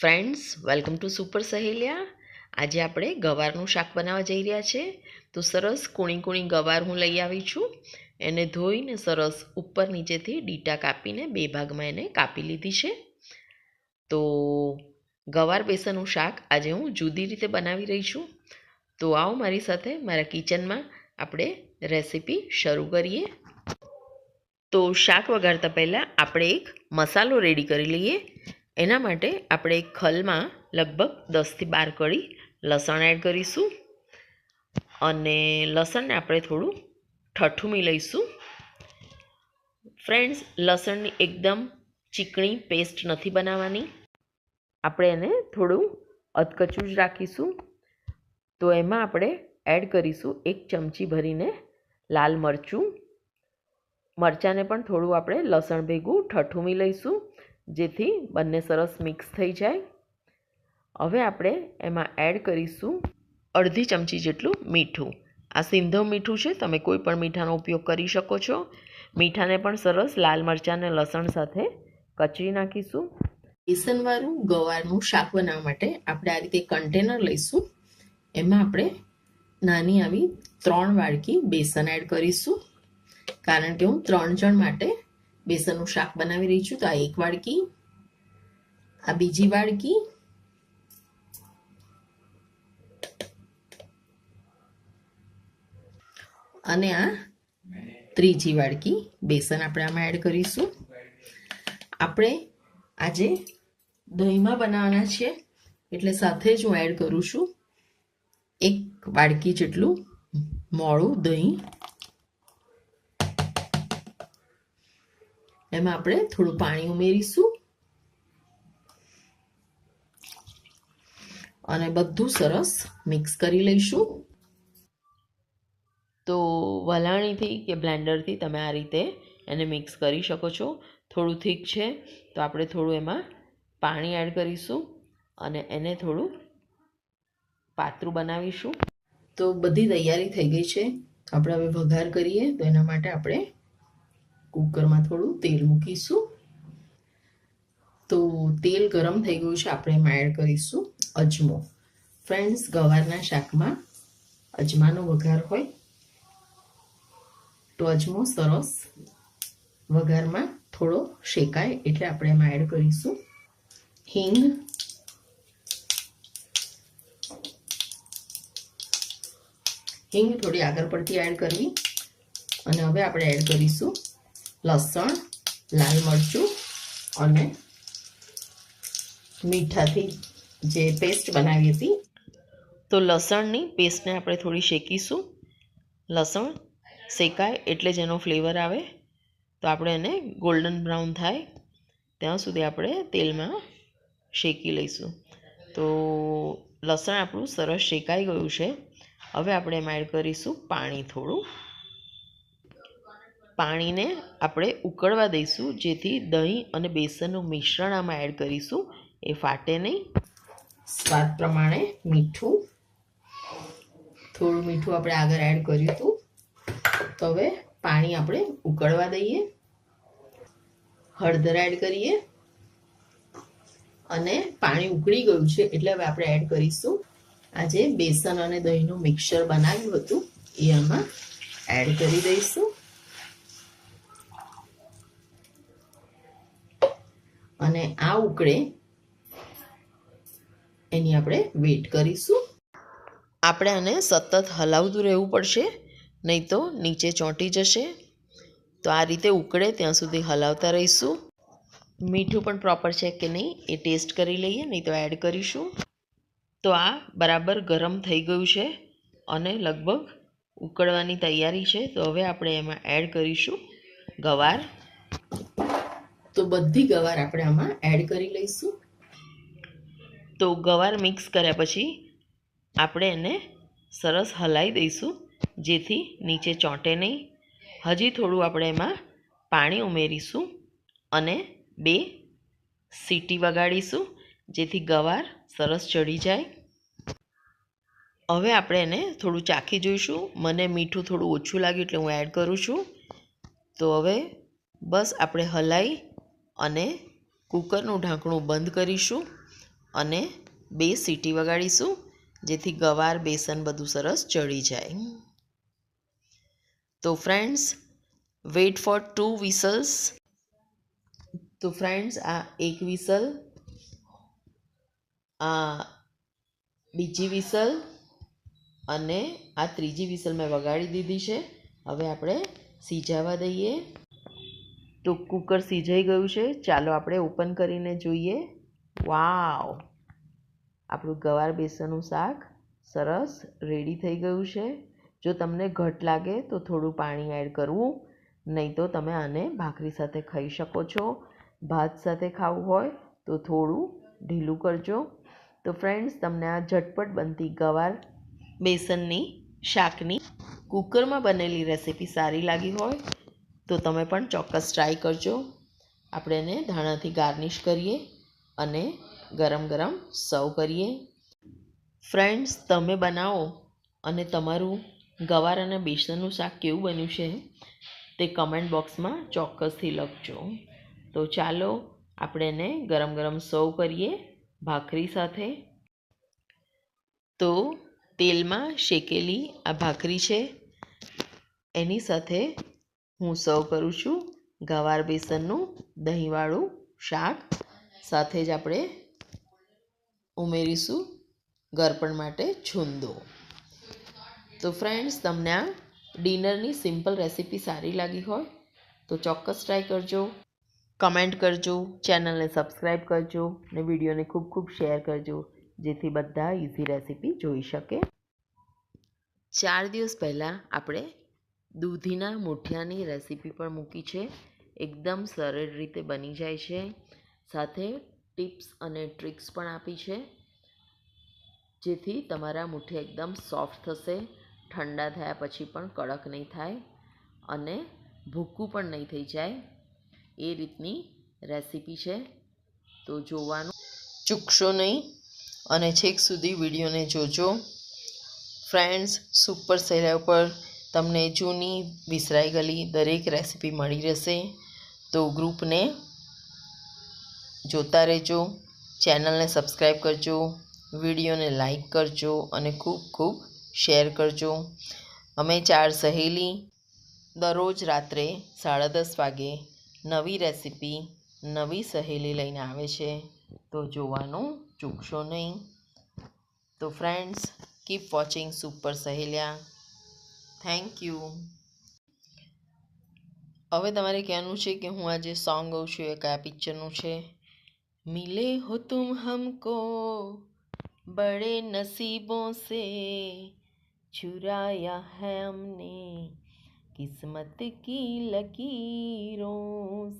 Friends welcome to super Saheliya આજે આપણે ગવારનું શાક બનાવવા જઈ રહ્યા છે. તો સરસ કૂણી કૂણી ગવાર હું લઈ આવી છું. એને ધોઈને સરસ ઉપર નીચેથી ડીટા કાપીને બે ભાગમાં એને કાપી લીધી છે. તો ગવાર બેસનનું શાક આજે હું જુદી રીતે બનાવી રહી છું. તો આવો મારી સાથે મારા કિચનમાં આપણે રેસીપી શરૂ કરીએ. તો શાક વગાડતા પહેલાં આપણે એક મસાલો રેડી કરી લઈએ. એના માટે આપણે ખલમાં લગભગ દસથી બાર કળી લસણ એડ કરીશું અને લસણને આપણે થોડું ઠઠુમી લઈશું. ફ્રેન્ડ્સ લસણની એકદમ ચીકણી પેસ્ટ નથી બનાવવાની. આપણે એને થોડું અધકચું જ રાખીશું. તો એમાં આપણે એડ કરીશું એક ચમચી ભરીને લાલ મરચું. મરચાંને પણ થોડું આપણે લસણ ભેગું ઠઠુમી લઈશું. જેથી બંને સરસ મિક્સ થઈ જાય. હવે આપણે એમાં એડ કરીશું અડધી ચમચી જેટલું મીઠું. આ સિંધવ મીઠું છે, તમે કોઈ પણ મીઠાનો ઉપયોગ કરી શકો છો. મીઠાને પણ સરસ લાલ મરચાં અને લસણ સાથે કચરી નાખીશું. બેસનવાળું ગવારનું શાક બનાવવા માટે આપણે આ રીતે કન્ટેનર લઈશું. એમાં આપણે નાની આવી ત્રણ વાડકી બેસન એડ કરીશું. કારણ કે હું ત્રણ જણ માટે બેસનનું શાક બનાવી રહી છું તો આ એક વાડકી, આ બીજી વાડકી, અને આ ત્રીજી વાડકી. બેસન આપણે આમાં એડ કરીશું. આપણે આજે દહીંમાં બનાવવાના છીએ એટલે સાથે જ હું એડ કરું છું. એક વાડકી જેટલું મોળું દહીં એમાં આપણે થોડું પાણી ઉમેરીશું. અને બધું સરસ મિક્સ કરી લઈશું. તો વલાણીથી કે બ્લેન્ડરથી તમે આ રીતે એને મિક્સ કરી શકો છો. થોડું થીક છે તો આપણે થોડું એમાં પાણી એડ કરીશું અને એને થોડું પાતળું બનાવીશું. તો બધી તૈયારી થઈ ગઈ છે. આપણે હવે વઘાર કરીએ તો એના માટે આપણે કુકરમાં થોડું તેલ મૂકીશું. તો તેલ ગરમ થઈ ગયું છે, આપણે એડ કરીશું અજમો. ફ્રેન્ડ્સ ગવારના શાકમાં અજમાનો વઘાર હોય તો અજમો સરસ વઘારમાં થોડો શેકાય એટલે આપણે એમાં એડ કરીશું હિંગ. હિંગ થોડી આગળ પડતી એડ કરવી અને હવે આપણે એડ કરીશું લસણ, લાલ મરચું અને મીઠાથી જે પેસ્ટ બનાવી હતી. તો લસણની પેસ્ટને આપણે થોડી શેકીશું. લસણ શેકાય એટલે જેનો ફ્લેવર આવે. તો આપણે એને ગોલ્ડન બ્રાઉન થાય. ત્યાં સુધી આપણે તેલમાં શેકી લઈશું. તો લસણ આપણું સરસ શેકાઈ ગયું છે. હવે આપણે એમાં એડ કરીશું પાણી થોડું. પાણીને આપણે ઉકળવા દઈશું, જેથી દહીં અને બેસનનું મિશ્રણ આમાં એડ કરીશું. એ ફાટે નહીં. સ્વાદ પ્રમાણે મીઠું. થોડું મીઠું આપણે આગળ એડ કર્યું હતું. તો હવે પાણી આપણે ઉકળવા દઈએ. હળદર એડ કરીએ. અને પાણી ઉકળી ગયું છે એટલે હવે આપણે એડ કરીશું. આજે બેસન અને દહીંનું મિક્સર બનાવ્યું હતું. એ આમાં એડ કરી દઈશું અને આ ઉકળે એની આપણે વેટ કરીશું. આપણે આને સતત હલાવતું રહેવું પડશે, નહીં તો નીચે ચોંટી જશે. તો આ રીતે ઉકળે, ત્યાં સુધી હલાવતા રહીશું. મીઠું પણ પ્રોપર છે કે નહીં, એ ટેસ્ટ કરી લઈએ, નહીં તો એડ કરીશું. તો આ બરાબર ગરમ થઈ ગયું છે અને લગભગ ઉકળવાની તૈયારી છે. તો હવે આપણે એમાં એડ કરીશું ગવાર. તો બધી ગવાર આપણે આમાં એડ કરી લઈશું. તો ગવાર મિક્સ કર્યા પછી આપણે એને સરસ હલાવી દઈશું, જેથી નીચે ચોંટે નહીં. હજી થોડું આપણે એમાં પાણી ઉમેરીશું અને બે સીટી વગાડીશું, જેથી ગવાર સરસ ચડી જાય. હવે આપણે એને થોડું ચાખી જોઈશું. મને મીઠું થોડું ઓછું લાગ્યું એટલે હું એડ કરું છું. તો હવે બસ આપણે હલાવી અને કૂકરનું ઢાંકણું બંધ કરીશું અને બે સીટી વગાડીશું, જેથી ગવાર, બેસન બધું સરસ ચડી જાય. તો friends wait for two whistles તો ફ્રેન્ડ્સ આ એક વિસલ આ બીજી વિસલ અને આ ત્રીજી વિસલ મેં વગાડી દીધી છે. હવે આપણે સીજાવા દઈએ. તો કુકર સીજાઈ ગયું છે. ચાલો આપણે ઓપન કરીને જોઈએ. વાવ! આપણું ગવાર બેસનનું શાક સરસ રેડી થઈ ગયું છે. જો તમને ઘટ લાગે તો થોડું પાણી એડ કરવું, નહીં તો તમે આને ભાખરી સાથે ખાઈ શકો છો. ભાત સાથે ખાવું હોય તો થોડું ઢીલું કરજો. તો ફ્રેન્ડ્સ, તમને આ ઝટપટ બનતી ગવાર બેસનની શાકની કુકરમાં બનેલી રેસીપી સારી લાગી હોય તો તમે પણ ચોક્કસ ટ્રાય કરજો. આપણે એને ધાણાથી ગાર્નિશ કરીએ અને ગરમ ગરમ સર્વ કરીએ. ફ્રેન્ડ્સ તમે બનાવો અને તમારું ગવાર અને બેસનનું શાક કેવું બન્યું છે તે કમેન્ટ બોક્સમાં ચોક્કસથી લખજો. તો ચાલો આપણે એને ગરમ ગરમ સર્વ કરીએ ભાખરી સાથે. તો તેલમાં શેકેલી આ ભાખરી છે. એની સાથે હું સર્વ કરું છું ગવાર બેસનનું દહીંવાળું શાક. સાથે જ આપણે ઉમેરીશું ગરપણ માટે છુંદો. તો ફ્રેન્ડ્સ તમને આ ડિનરની સિમ્પલ રેસીપી સારી લાગી હોય તો ચોક્કસ ટ્રાય કરજો. કમેન્ટ કરજો ચેનલને સબસ્ક્રાઈબ કરજો અને વિડીયોને ખૂબ ખૂબ શેર કરજો, જેથી બધા ઇઝી રેસીપી જોઈ શકે. ચાર દિવસ પહેલાં આપણે દૂધીના મૂઠિયાની રેસીપી પણ મૂકી છે. એકદમ સરળ રીતે બની જાય છે. સાથે ટિપ્સ અને ટ્રિક્સ પણ આપી છે. જેથી તમારા મૂઠે એકદમ સોફ્ટ થશે, ઠંડા થયા પછી પણ કડક નહીં થાય અને ભૂકું પણ નહીં થઈ જાય. એ રીતની રેસીપી છે. તો જોવાનું ચૂકશો નહીં અને છેક સુધી વિડીયોને જોજો. ફ્રેન્ડ્સ, સુપર સેરા ઉપર તમને જૂની વિસરાઈ ગયેલી દરેક રેસીપી મળી રહેશે. તો ગ્રુપને જોતા રહેજો ચેનલને સબસ્ક્રાઈબ કરજો વિડીયોને લાઈક કરજો અને ખૂબ ખૂબ શેર કરજો. અમે ચાર સહેલી દરરોજ રાત્રે સાડા દસ વાગે નવી રેસીપી નવી સહેલી લઈને આવે છે. તો જોવાનું ચૂકશો નહીં. તો friends keep watching super Saheliya thank you હવે તમારે કહેવાનું છે કે હું આજે સોંગ ગાઉં છું એ કયા પિક્ચરનું છે મિલે હો તુમ હમકો બડે નસીબોं से चुराया है हमने किस्मत की लकीरों